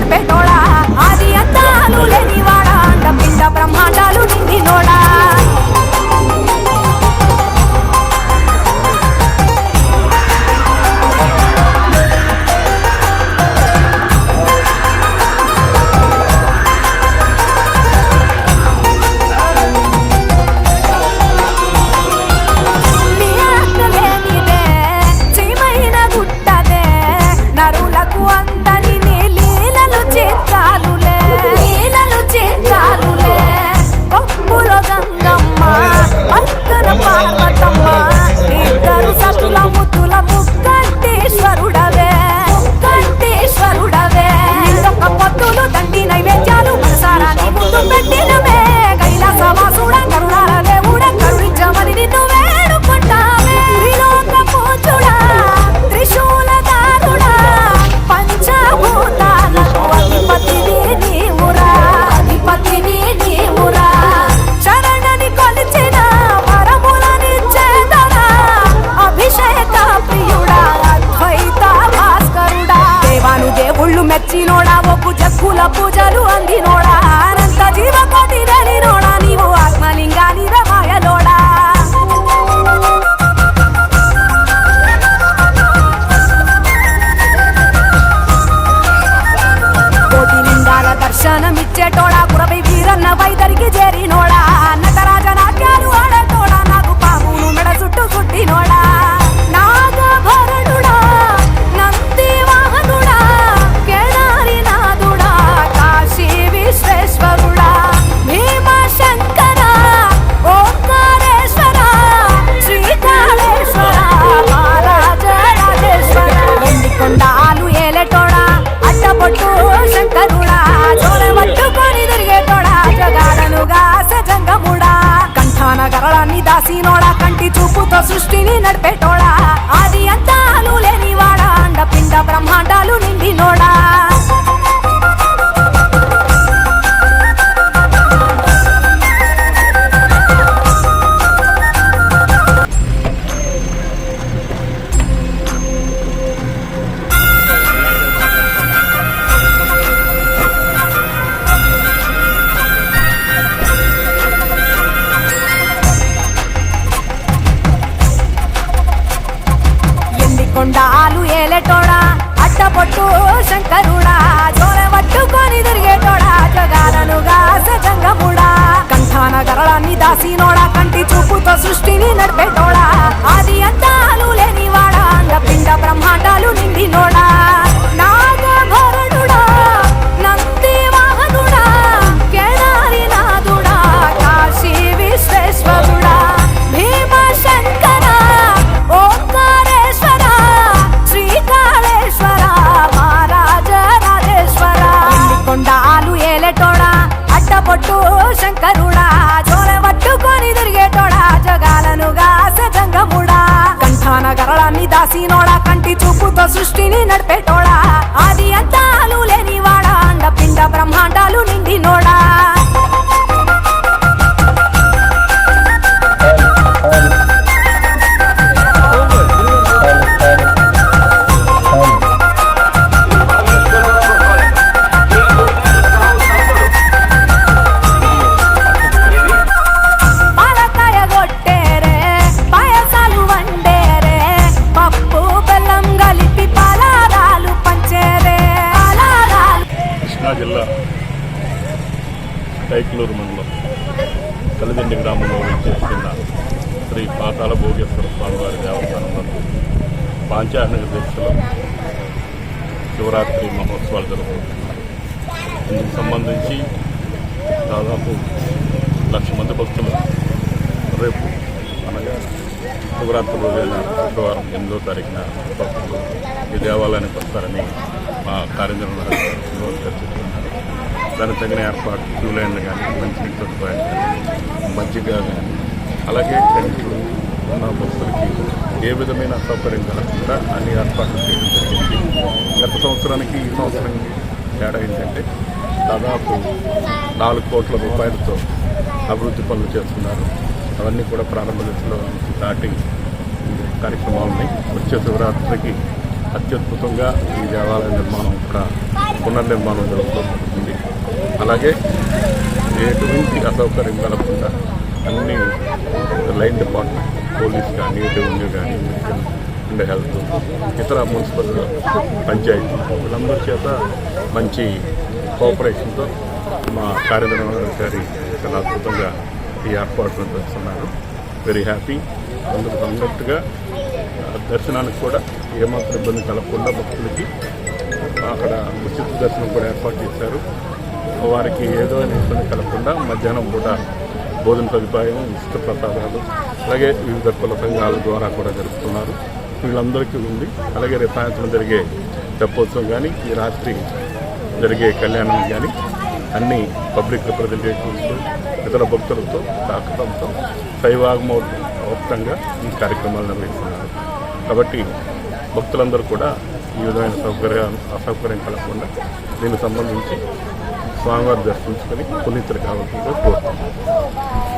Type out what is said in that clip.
Quero perdão గరళాన్ని కంటి చూపుతో సృష్టిని నడిపేటోడా? కైకలూరు మండలం కలిదిండి గ్రామంలో చేస్తున్న శ్రీ పాతాల భోగేశ్వర స్వామివారి దేవస్థానంలో పాంచాహ్నిక దీక్షలో శివరాత్రి మహోత్సవాలు జరుగుతుంది ఇందుకు సంబంధించి దాదాపు లక్ష మంది భక్తులు రేపు అనగా శివరాత్రి రోజైన శుక్రవారం ఎనిమిదో తారీఖున భక్తులు ఈ దేవాలయానికి వస్తారని మా కార్యనిర్వహణ చర్చిస్తున్నారు దానికి తగిన ఏర్పాటు క్యూ లైన్లు కానీ మంచినీటి సదుపాయాలు కానీ మజ్జిగ కానీ అలాగే టెంట్లు ఉన్న బస్సులకి ఏ విధమైన సౌకర్యం కలగకుండా అన్ని ఏర్పాట్లు చేయడం జరిగింది. గత సంవత్సరానికి ఈ సంవత్సరానికి తేడా ఏంటంటే దాదాపు నాలుగు కోట్ల రూపాయలతో అభివృద్ధి పనులు చేస్తున్నారు. అవన్నీ కూడా ప్రారంభ దశలో దాటి కార్యక్రమాలు ఉన్నాయి. వచ్చే శివరాత్రికి అత్యద్భుతంగా ఈ దేవాలయ నిర్మాణం కూడా పునర్నిర్మాణం జరుగుతుంది అలాగే ఎటువంటి అసౌకర్యం కలగకుండా అన్ని లైన్ డిపార్ట్మెంట్ పోలీస్ కానీ రెవెన్యూ కానీ మెడికల్ అండ్ హెల్త్ ఇతర మున్సిపల్ పంచాయతీ వీళ్ళందరి చేత మంచి కోఆపరేషన్తో మా కార్యనిర్వహణాధికారి చాలా అద్భుతంగా ఈ ఏర్పాట్లు చేస్తున్నారు. వెరీ హ్యాపీ అందుకు తగినట్టుగా దర్శనానికి కూడా ఏమాత్రం ఇబ్బంది కలగకుండా భక్తులకి అక్కడ ఉచిత దర్శనం కూడా ఏర్పాటు చేశారు. వారికి ఏదో అని ఇబ్బంది కలగకుండా మధ్యాహ్నం పూట భోజన సదుపాయం ఇష్ట ప్రసాదాలు అలాగే వివిధ కుల సంఘాల ద్వారా కూడా జరుపుతున్నారు వీళ్ళందరికీ ఉంది. అలాగే రేపు సాయంత్రం జరిగే తెప్పోత్సవం కానీ ఈ రాత్రి జరిగే కళ్యాణం కానీ అన్ని పబ్లిక్ రిప్రజెంటేటివ్స్ ఇతర భక్తులతో సహకారంతో శైవాగమోక్తంగా ఈ కార్యక్రమాలు నిర్వహిస్తున్నారు. కాబట్టి భక్తులందరూ కూడా ఈ విధమైన సౌకర్యం అసౌకర్యం కలగకుండా దీనికి సంబంధించి స్వామివారి దర్శించుకొని పునీతులు కావాల్సిందిగా కోరుతున్నాను